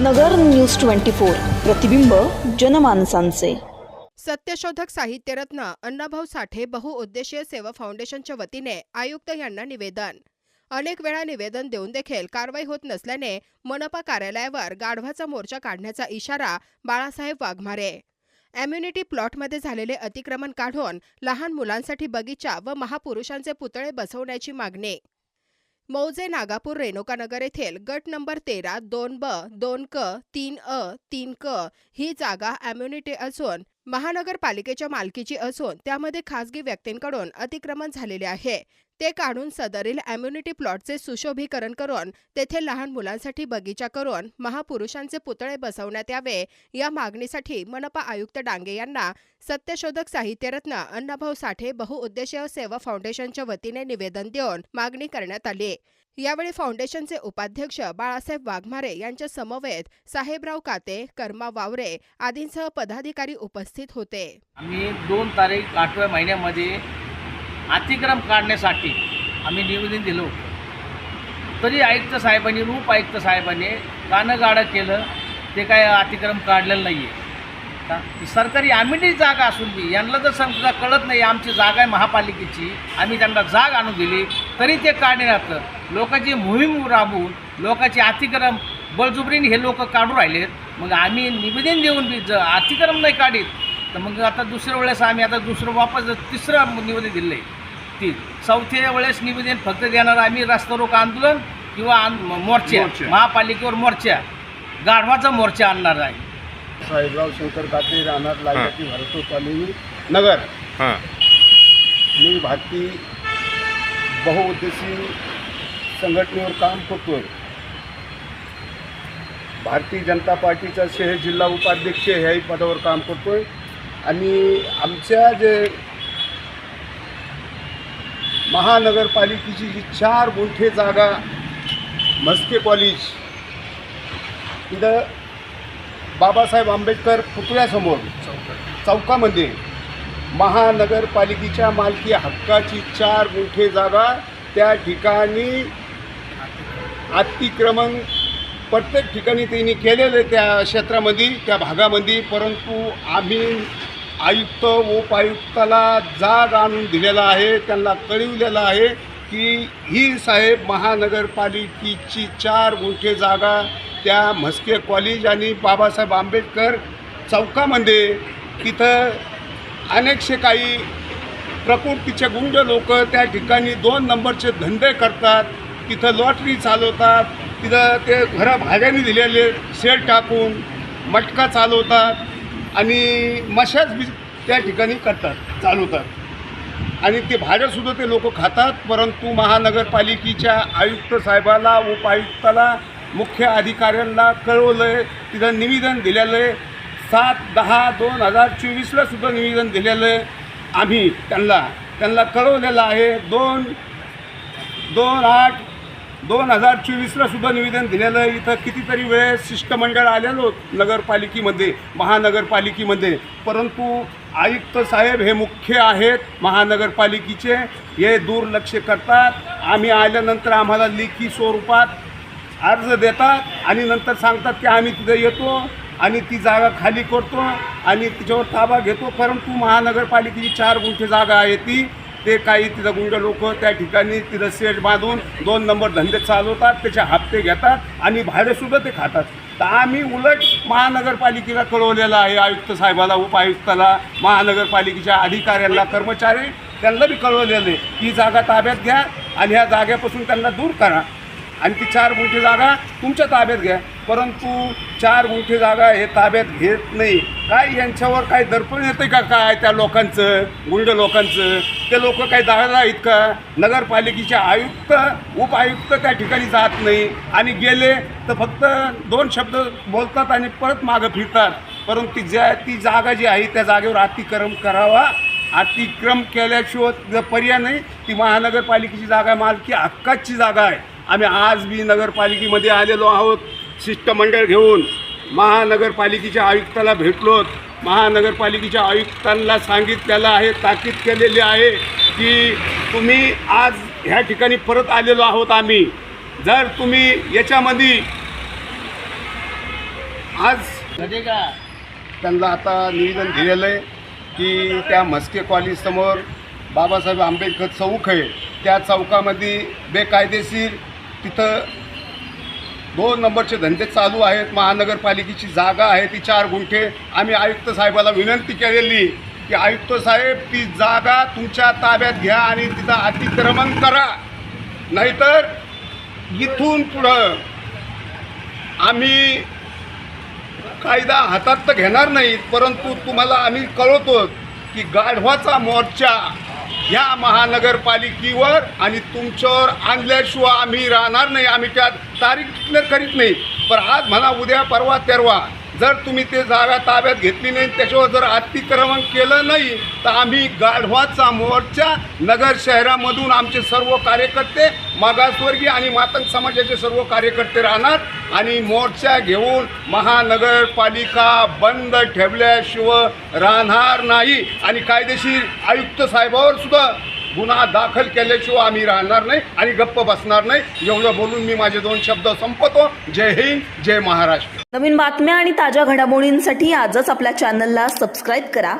नगर news twenty four. प्रतिबिंब जनमानसांचे. सत्यशोधक साहित्यरत्न अण्णाभाऊ साठे बहुउद्देशीय सेवा फाउंडेशनच्या वतीने आयुक्त यांना निवेदन. अनेक वेळा निवेदन देऊन देखील कारवाई होत नसल्याने मनपा कार्यालयावर गाढवाचा मोर्चा काढण्याचा इशारा बाळासाहेब वाघमारे. एम्युनिटी प्लॉटमध्ये झालेले अतिक्रमण काढून लहान मुलांसाठी बगीचा व महापुरुषांचे पुतळे बसवण्याची मागणी. मौजे नागापूर रेणुकानगर येथील गट नंबर तेरा दोन ब दोन क तीन अ तीन क ही जागा अम्युनिटी असून महानगरपालिकेच्या मालकीची असून त्यामध्ये खासगी व्यक्तींकडून अतिक्रमण झालेले आहे. ते काढून सदरील अम्युनिटी प्लॉटचे सुशोभीकरण करून तेथे लहान मुलांसाठी बगीचा करून महापुरुषांचे पुतळे बसवण्यात यावे या मागणीसाठी मनपा आयुक्त डांगे यांना सत्यशोधक साहित्यरत्न अण्णाभाऊ साठे बहुउद्देशीय सेवा फाउंडेशनच्या वतीने निवेदन देऊन मागणी करण्यात आली. यावेळी फाउंडेशनचे उपाध्यक्ष बाळासाहेब वाघमारे यांच्या समवेत साहेबराव काते कर्मा वावरे आदींसह पदाधिकारी उपस्थित होते. आम्ही दोन तारीख आठव्या महिन्यामध्ये अतिक्रम काढण्यासाठी आम्ही निवेदन दिलं होतं. तरी आयुक्त साहेबांनी रूप आयुक्त साहेबांनी कानगाडं केलं. ते काय अतिक्रम काढलेलं नाही आहे सरकारी आम्ही जागा असून बी यांना जर समजा कळत नाही आमची जागा आहे महापालिकेची आम्ही त्यांना जाग आणून दिली. तरी ते काढण्यात लोकांची मोहीम राबवून लोकांचे अतिक्रम बळजुबरीने हे लोक काढून राहिलेत मग आम्ही निवेदन देऊन बी जर अतिक्रम नाही काढीत तर मग आता दुसऱ्या वेळेस आम्ही आता दुसरं वापस तिसरं निवेदन दिलं आहे ती चौथ्या वेळेस निवेदन फक्त देणार आम्ही रस्ता रोक आंदोलन किंवा आन- मोर्चा. महापालिकेवर मोर्चा. गाढवाचा मोर्चा आणणार आहे. साहेबराव शंकर काते राहणार लालबाटी भारतो कॉलनी नगर. हां. मी भारतीय बहुउद्देशीय संघटनेवर काम करतो आहे भारतीय जनता पार्टीचा शहर जिल्हा उपाध्यक्ष ह्याही पदावर काम करतो आहे आणि आमच्या जे महानगरपालिकेची जी चार मोठे जागा मस्के कॉलेज तिथं बाबासाहेब आंबेडकर पुतळ्यासमोर चौकामध्ये महानगरपालिकेच्या मालकी हक्काची चार गुंठे जागा त्या ठिकाणी अतिक्रमण प्रत्येक ठिकाणी त्यांनी केलेलं आहे त्या क्षेत्रामध्ये त्या भागामध्ये परंतु आम्ही आयुक्त उपायुक्ताला जाग आणून दिलेला आहे त्यांना कळविलेलं आहे की ही साहेब महानगरपालिकेची चार गुंठे जागा त्या म्हस्के कॉलेज आणि बाबासाहेब आंबेडकर चौकामध्ये तिथं अनेकशे काही प्रकृतीचे गुंड लोक त्या ठिकाणी दोन नंबरचे धंदे करतात तिथं लॉटरी चालवतात तिथं ते घरं भाड्याने दिलेले शेड टाकून मटका चालवतात आणि मशाज बी त्या ठिकाणी करतात चालवतात. आणि ते भाड्यासुद्धा ते लोक खातात परंतु महानगरपालिकेच्या आयुक्त साहेबाला उपायुक्ताला मुख्य अधिकाऱ्यांना कळवलं आहे तिथं निवेदन दिलेलं आहे सात दहा दोन हजार चोवीसला सुद्धा निवेदन दिलेलं आहे. आम्ही त्यांना त्यांना कळवलेलं आहे. दोन दोन आठ दोन हजार चोवीसला सुद्धा निवेदन दिलेलं आहे. इथं कितीतरी वेळेस शिष्टमंडळ आलेलो नगरपालिकेमध्ये महानगरपालिकेमध्ये. परंतु आयुक्त साहेब हे मुख्य आहेत महानगरपालिकेचे. हे दुर्लक्ष करतात. आम्ही आल्यानंतर आम्हाला लेखी स्वरूपात अर्ज देतात आणि नंतर सांगतात की आम्ही तिथं येतो. आणि ती जागा खाली करतो आणि तिच्यावर ताबा घेतो. परंतु महानगरपालिकेची चार गुंठे जागा आहे ती. ते काही तिथं गुंड लोक त्या ठिकाणी तिथं सेट बांधून दोन नंबर धंदे चालवतात त्याचे हप्ते घेतात आणि भाडेसुद्धा ते खातात. तर आम्ही उलट महानगरपालिकेला कळवलेलं आहे आयुक्त साहेबाला उपायुक्ताला महानगरपालिकेच्या अधिकाऱ्यांना कर्मचारी त्यांना बी कळवलेलं आहे की ही जागा ताब्यात घ्या आणि ह्या जागेपासून त्यांना दूर करा. आणि ती चार गुंठे जागा तुमच्या ताब्यात घ्या. परंतु चार गुंठे जागा हे ताब्यात घेत नाही. काय यांच्यावर काय दर्पण येतं का काय त्या लोकांचं गुंड लोकांचं? ते लोक काय दादा आहेत का नगरपालिकेचे आयुक्त उपआयुक्त त्या ठिकाणी जात नाही. आणि गेले तर फक्त दोन शब्द बोलतात आणि परत मागं फिरतात. परंतु ज्या ती जागा जी आहे त्या जागेवर अतिक्रम करावा. अतिक्रम केल्याशिवाय पर्याय नाही. ती महानगरपालिकेची जागा आहे, मालकी हक्काची जागा आहे. आम्ही आज बी नगरपालिकेमध्ये आलेलो आहोत. शिष्टमंडळ घेऊन महानगरपालिकेच्या आयुक्ताला भेटलोत महानगरपालिकेच्या आयुक्तांना सांगितलेलं आहे ताकीद केलेली आहे की तुम्ही आज ह्या ठिकाणी परत आलेलो आहोत आम्ही. जर तुम्ही याच्यामध्ये आज म्हणजे का? त्यांना आता निवेदन दिलेलं आहे की त्या म्हस्के कॉलेजसमोर बाबासाहेब आंबेडकर चौक आहे. त्या चौकामध्ये बेकायदेशीर तिथं दोन नंबरचे धंदे चालू आहेत महानगरपालिकेची जागा आहे ती चार गुंठे. आम्ही आयुक्त साहेबाला विनंती केलेली की आयुक्त साहेब ती जागा तुमच्या ताब्यात घ्या आणि तिथं अतिक्रमण करा. नाहीतर इथून पुढं आम्ही कायदा हातात तर घेणार नाहीत परंतु तुम्हाला आम्ही कळवतो की गाढवाचा मोर्चा ह्या महानगरपालिकेवर आणि तुमच्यावर आणल्याशिवाय आम्ही राहणार नाही. आम्ही त्यात तारीख करीत नाही. पण आज म्हणा उद्या परवा तेरवा जर तुम्ही ते जागा ताब्यात घेतली नाही त्याच्यावर जर अतिक्रमण केलं नाही तर आम्ही गाढवाचा मोर्चा नगर शहरामधून आमचे सर्व कार्यकर्ते मागासवर्गीय आणि मातंग समाजाचे सर्व कार्यकर्ते राहणार आणि मोर्चा घेऊन महानगरपालिका बंद ठेवल्याशिवाय राहणार नाही. आणि कायदेशीर आयुक्त साहेबावर सुद्धा गुन्हा दाखल केल्याशिवाय आम्ही राहणार नाही आणि गप्प बसणार नाही. एवढं बोलून मी माझे दोन शब्द संपतो जय हिंद जय महाराष्ट्र. नवीन बातम्या आणि ताज्या घडामोडींसाठी आजच आपल्या चॅनलला सबस्क्राईब करा.